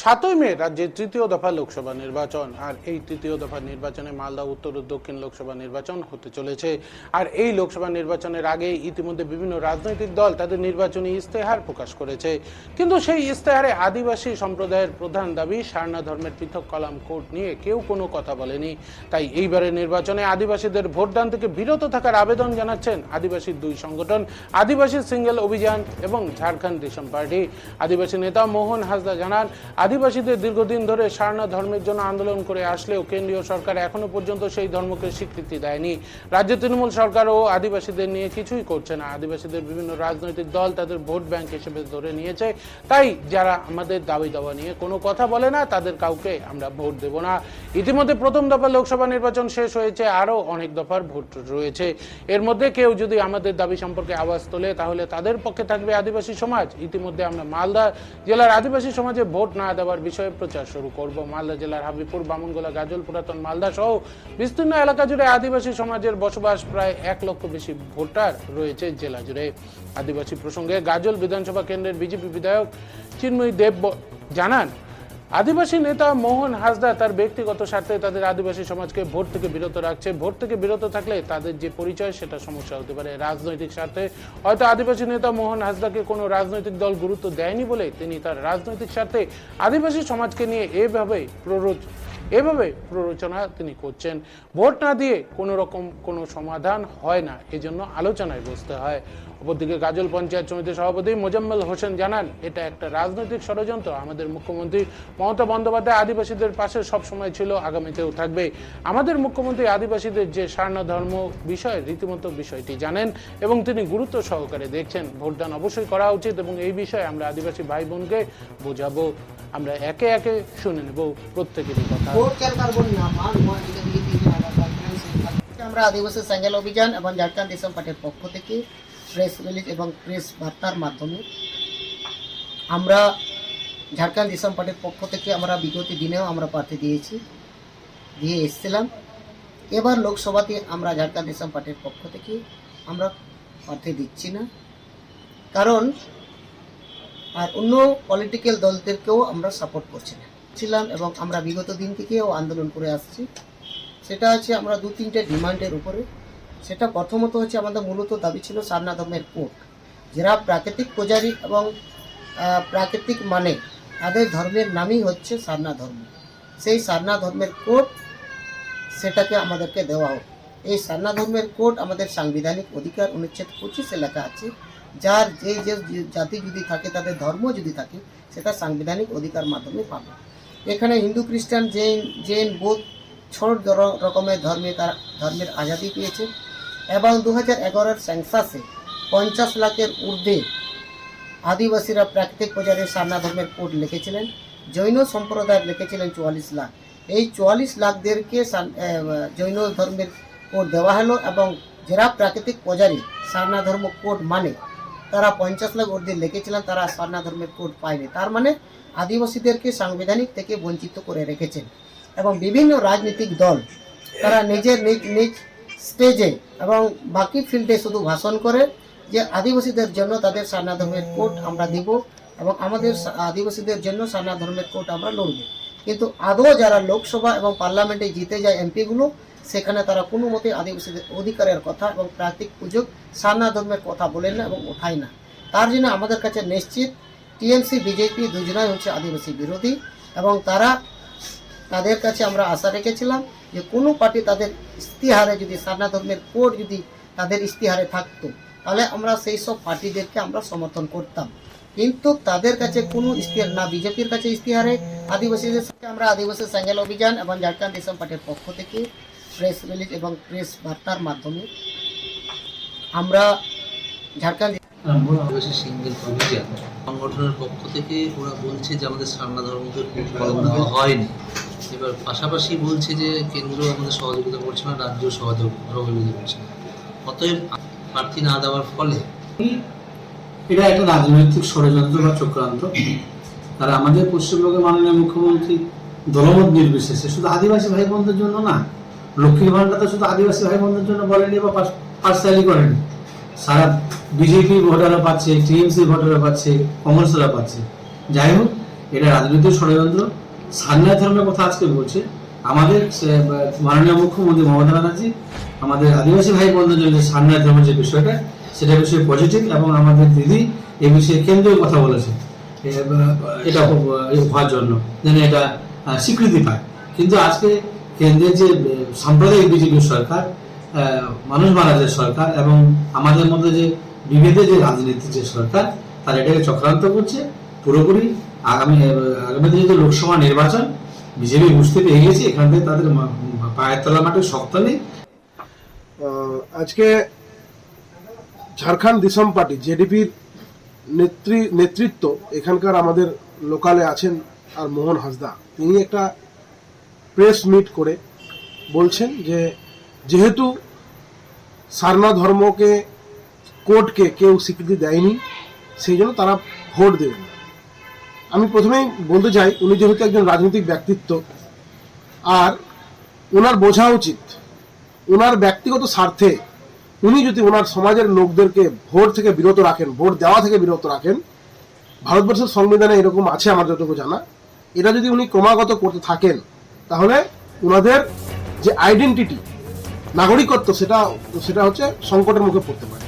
সাতই মে রাজ্যের তৃতীয় দফা লোকসভা নির্বাচন। আর এই তৃতীয় দফা নির্বাচনে মালদা, উত্তর ও দক্ষিণ লোকসভা নির্বাচন হতে চলেছে। আর এই লোকসভা নির্বাচনের আগে ইতিমধ্যে বিভিন্ন রাজনৈতিক দল তাদের নির্বাচনী ইস্তেহার প্রকাশ করেছে। কিন্তু সেই ইস্তেহারে আদিবাসী সম্প্রদায়ের প্রধান দাবি, সারনা ধর্মের পৃথক কলাম কোর্ট নিয়ে কেউ কোনো কথা বলেনি। তাই এইবারের নির্বাচনে আদিবাসীদের ভোটদান থেকে বিরত থাকার আবেদন জানাচ্ছেন আদিবাসী দুই সংগঠন, আদিবাসী সিঙ্গেল অভিযান এবং ঝাড়খণ্ড রেশম পার্টি। আদিবাসী নেতা মোহন হাসদা জানান আদিবাসীদের দীর্ঘদিন ধরে সারনা ধর্মের জন্য আন্দোলন করে আসলেও কেন্দ্রীয় সরকার এখনও পর্যন্ত সেই ধর্মকে স্বীকৃতি দেয়নি। রাজ্য তৃণমূল সরকারও আদিবাসীদের নিয়ে কিছুই করছে না। আদিবাসীদের বিভিন্ন রাজনৈতিক দল তাদের ভোট ব্যাংক হিসেবে ধরে নিয়েছে। তাই যারা আমাদের দাবি দাওয়া নিয়ে কোনো কথা বলে না, তাদের কাউকে আমরা ভোট দেব না। ইতিমধ্যে প্রথম দফা লোকসভা নির্বাচন শেষ হয়েছে, আরও অনেক দফার ভোট রয়েছে। এর মধ্যে কেউ যদি আমাদের দাবি সম্পর্কে আওয়াজ তোলে, তাহলে তাদের পক্ষে থাকবে আদিবাসী সমাজ। ইতিমধ্যে আমরা মালদা জেলার আদিবাসী সমাজে ভোট না দেওয়ার বিষয়ে প্রচার শুরু করব। মালদা জেলার হাবিপুর বামনগোলা, গাজল, পুরাতন মালদা সহ বিস্তীর্ণ এলাকা জুড়ে আদিবাসী সমাজের বসবাস প্রায় এক লক্ষ বেশি ভোটার রয়েছে জেলা জুড়ে। আদিবাসী প্রসঙ্গে গাজল বিধানসভা কেন্দ্রের বিজেপি বিধায়ক চিন্ময়ী দেব জানান আদিবাসী নেতা মোহন হাসদা তার ব্যক্তিগত স্বার্থে তাদের আদিবাসী সমাজকে ভোট থেকে বিরত রাখছে। ভোট থেকে বিরত থাকলে তাদের যে পরিচয়, সেটা সমস্যা হতে পারে রাজনৈতিক স্বার্থে। হয়তো আদিবাসী নেতা মোহন হাসদাকে কোনো রাজনৈতিক দল গুরুত্ব দেয়নি বলে তিনি তার রাজনৈতিক স্বার্থে আদিবাসী সমাজকে নিয়ে এভাবেই প্ররোচ এভাবে প্ররোচনা তিনি করছেন। ভোট না দিয়ে কোনো রকম কোনো সমাধান হয় না, এজন্য আলোচনায় বসতে হয়। অপরদিকে গাজল পঞ্চায়েত সমিতির সভাপতি মোজাম্মেল হোসেন জানান, এটা একটা রাজনৈতিক ষড়যন্ত্র। আমাদের মুখ্যমন্ত্রী মমতা বন্দ্যোপাধ্যায় আদিবাসীদের পাশে সবসময় ছিল, আগামীতেও থাকবে। আমাদের মুখ্যমন্ত্রী আদিবাসীদের যে সারনা ধর্ম বিষয়ে, রীতিমতো বিষয়টি জানেন এবং তিনি গুরুত্ব সহকারে দেখছেন। ভোটদান অবশ্যই করা উচিত এবং এই বিষয়ে আমরা আদিবাসী ভাই বোনকে বোঝাবো। আমরা একে একে শুনে নেব প্রত্যেকেরই কথা। કોટચાર કાર્બન નામા নুয়া আমরা আদিবাসী স্যাঙ্গেল অভিযান এবং ঝাড়খণ্ড দেশম পার্টির পক্ষ থেকে প্রেস রিলিজ এবং প্রেস বার্তার মাধ্যমে আমরা ঝাড়খণ্ড দেশম পার্টির পক্ষ থেকে আমরা বিগত দিনেও আমরা প্রার্থী দিয়েছি, দিয়ে এসেছিলাম। এবার লোকসভাতে আমরা ঝাড়খণ্ড দেশম পার্টির পক্ষ থেকে আমরা প্রার্থী দিচ্ছি না। কারণ আর অন্য পলিটিক্যাল দলদেরকেও আমরা সাপোর্ট করছি না। ছিলাম এবং আমরা বিগত দিন থেকেও আন্দোলন করে আসছি। সেটা হচ্ছে আমরা দু তিনটে ডিমান্ডের উপরে। সেটা প্রথমত হচ্ছে আমাদের মূলত দাবি ছিল সারনা ধর্মের কোর্ট। যারা প্রাকৃতিক পূজারী এবং প্রাকৃতিক মানে তাদের ধর্মের নামই হচ্ছে সারনা ধর্ম। সেই সারনা ধর্মের কোর্ট সেটাকে আমাদেরকে দেওয়া হোক। এই সারনা ধর্মের কোড আমাদের সাংবিধানিক অধিকার অনুচ্ছেদ পঁচিশে লেখা আছে, যার যে যে জাতি যদি থাকে, তাদের ধর্ম যদি থাকে, সেটা সাংবিধানিক অধিকার মাধ্যমে পাবে। এখানে হিন্দু, খ্রিস্টান, জৈন জৈন, বৌদ্ধ ছোট রকমের ধর্মে তারা ধর্মের আজাদি পেয়েছে। এবং দু হাজার এগারোর সেন্সাসে পঞ্চাশ লাখের ঊর্ধ্বে আদিবাসীরা প্রাকৃতিক পূজারের সারনা ধর্মের কোড লিখেছিলেন, জৈন সম্প্রদায় লিখেছিলেন চুয়াল্লিশ লাখ। এই চুয়াল্লিশ লাখদেরকে জৈন ধর্মের কোড দেওয়া হলো এবং যারা প্রাকৃতিক পূজারী সারনা ধর্ম কোড মানে তারা পঞ্চাশ লাখ অর্ধে লিখেছিলেন তারা সারনা ধর্মের কোড পায়নি। তার মানে আদিবাসীদেরকে সাংবিধানিক থেকে বঞ্চিত করে রেখেছেন। এবং বিভিন্ন রাজনৈতিক দল, তারা নিজের নিজ নিজ স্টেজে এবং বাকি ফিল্ডে শুধু ভাষণ করে যে আদিবাসীদের জন্য তাদের সারনা ধর্মের কোড আমরা দিব এবং আমাদের আদিবাসীদের জন্য সারনা ধর্মের কোড আমরা লড়ব। কিন্তু আদৌ যারা লোকসভা এবং পার্লামেন্টে জিতে যায় এমপিগুলো সেখানে তারা কোনো মতে আদিবাসীদের অধিকারের কথা এবং প্রাকৃতিক পুজো সারনা ধর্মের কথা বলেন না এবং ওঠায় না। তার জন্য আমাদের কাছে নিশ্চিত, টিএমসি, বিজেপি দুজনাই হচ্ছে আদিবাসী বিরোধী এবং তারা তাদের কাছে আমরা আশা রেখেছিলাম যে কোনো পার্টি তাদের ইস্তিহারে যদি সারনা ধর্মের কোড যদি তাদের ইস্তিহারে থাকতো, তাহলে আমরা সেই সব পার্টিদেরকে আমরা সমর্থন করতাম। কিন্তু তাদের কাছে কোনো ইস্তিহার না, বিজেপির কাছে ইস্তিহারে আদিবাসীদের সাথে আমরা আদিবাসী স্যাঙ্গেল অভিযান এবং ঝাড়খণ্ড দেশম পার্টির পক্ষ থেকে প্রেস রিলিজ এবং প্রেস বার্তার মাধ্যমে আমরা ঝাড়খণ্ড আদিবাসী সিঙ্গেল সংগঠনের পক্ষ থেকে ওরা বলছে যে আমাদের সারনা ধর্মকে কলম দেওয়া হয়নি। এবার পাশাপাশি বলছে যে কেন্দ্র আমাদের সহযোগিতা করছে না রাজ্য সহযোগিতা করছে না। অতএব প্রার্থী না দেওয়ার ফলে এটা একটা রাজনৈতিক ষড়যন্ত্র বা চক্রান্ত। আর আমাদের পশ্চিমবঙ্গের মাননীয় মুখ্যমন্ত্রী দলমত নির্বিশেষে শুধু আদিবাসী ভাই বোনদের জন্য না লক্ষ্মীর ভান্ডার তো শুধু আদিবাসী ভাই বোনদের জন্য বলেনি বা পার্সালি করেনি। সারা বিজেপি ভোটাররা পাচ্ছে টিএমসি ভোটাররা পাচ্ছে কংগ্রেসরা পাচ্ছে। যাই হোক, এটা রাজনৈতিক ষড়যন্ত্র। সান্যায় ধর্মের কথা আজকে বলছে। আমাদের মাননীয় মুখ্যমন্ত্রী মমতা ব্যানার্জি, আমাদের আদিবাসী ভাই বোনদের জন্য সান্যায় ধর্মের যে বিষয়টা, সেটা বিষয়ে পজিটিভ এবং আমাদের দিদি এই বিষয়ে কেন্দ্রীয় কথা বলেছে। এটা হওয়ার জন্য। যেন এটা স্বীকৃতি পায়। কিন্তু আজকে কেন্দ্রের যে সাম্প্রদায়িক বিজেপি সরকার মানুষ মারাজের সরকার এবং আমাদের মধ্যে যে বিভেদের যে রাজনীতি যে সরকার, তারা এটাকে চক্রান্ত করছে। পুরোপুরি আগামী আগামী দিনে যে লোকসভা নির্বাচন, বিজেপি বুঝতে পেরে গেছে, এখান থেকে তাদের পায়ের তলা মাঠে শক্ত নেই। আজকে ঝাড়খণ্ড দিসম পার্টি জেডিপির নেত্রী, নেতৃত্ব এখানকার আমাদের লোকালে আছেন আর মোহন হাসদা। তিনি একটা প্রেস মিট করে বলছেন যে যেহেতু সারনা ধর্মকে, কোর্টকে কেউ স্বীকৃতি দেয়নি, সেই জন্য তারা ভোট দেবেন আমি প্রথমেই বলতে চাই, উনি যেহেতু একজন রাজনৈতিক ব্যক্তিত্ব, আর ওনার বোঝা উচিত, ওনার ব্যক্তিগত স্বার্থে উনি যদি ওনার সমাজের লোকদেরকে ভোট থেকে বিরত রাখেন, ভোট দেওয়া থেকে বিরত রাখেন, ভারতবর্ষের সংবিধানে এরকম আছে আমার যতটুকু জানা, এটা যদি উনি ক্রমাগত করতে থাকেন তাহলে ওনাদের যে আইডেন্টিটি নাগরিকত্ব সেটা সেটা হচ্ছে সংকটের মুখে পড়তে পারে।